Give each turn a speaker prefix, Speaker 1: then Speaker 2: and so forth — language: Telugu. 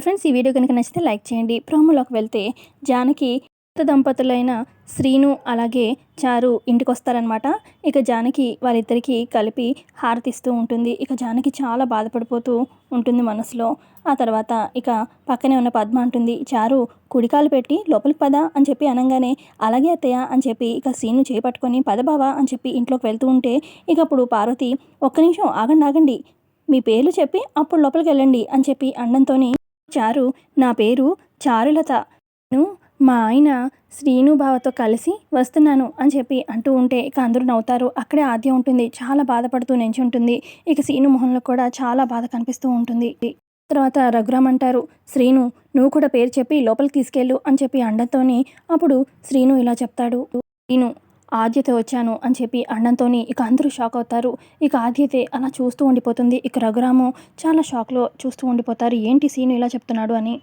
Speaker 1: ఫ్రెండ్స్ ఈ వీడియో కనుక నచ్చితే లైక్ చేయండి. ప్రోమోలోకి వెళ్తే జానకి కొత్త దంపతులైన శ్రీను అలాగే చారు ఇంటికి వస్తారనమాట ఇక జానకి వారిద్దరికీ కలిపి హారతిస్తూ ఉంటుంది. ఇక జానకి చాలా బాధపడిపోతూ ఉంటుంది మనసులో. ఆ తర్వాత ఇక పక్కనే ఉన్న పద్మ అంటుంది చారు కుడికాలు పెట్టి లోపలికి పద అని చెప్పి అనగానే అలాగే అత్తయ్య అని చెప్పి ఇక సీను చేపట్టుకొని పదబావా అని చెప్పి ఇంట్లోకి వెళ్తూ ఉంటే ఇక అప్పుడు పార్వతి ఒక్క నిమిషం ఆగండి ఆగండి. మీ పేర్లు చెప్పి అప్పుడు లోపలికి వెళ్ళండి అని చెప్పి అండంతోని చారు నా పేరు చారులత. నేను మా ఆయన శ్రీనుభావతో కలిసి వస్తున్నాను అని చెప్పి అంటూ ఉంటే ఇక అందరూ నవ్వుతారు. అక్కడే ఆద్య ఉంటుంది. చాలా బాధపడుతూ ఉంటుంది ఇక శ్రీను మొహంలో కూడా చాలా బాధ కనిపిస్తూ ఉంటుంది. తర్వాత రఘురామ్ అంటారు శ్రీను నువ్వు కూడా పేరు చెప్పి లోపలికి తీసుకెళ్ళు అని చెప్పి అండంతోనే అప్పుడు శ్రీను ఇలా చెప్తాడు. శ్రీను ఆద్యత వచ్చాను అని చెప్పి అన్నంతోని ఇక అందరూ షాక్ అవుతారు. ఇక ఆద్యతే అలా చూస్తూ ఉండిపోతుంది. ఇక రఘురాము చాలా షాక్లో చూస్తూ ఉండిపోతారు. ఏంటి సీను ఇలా చెప్తున్నాడు అని.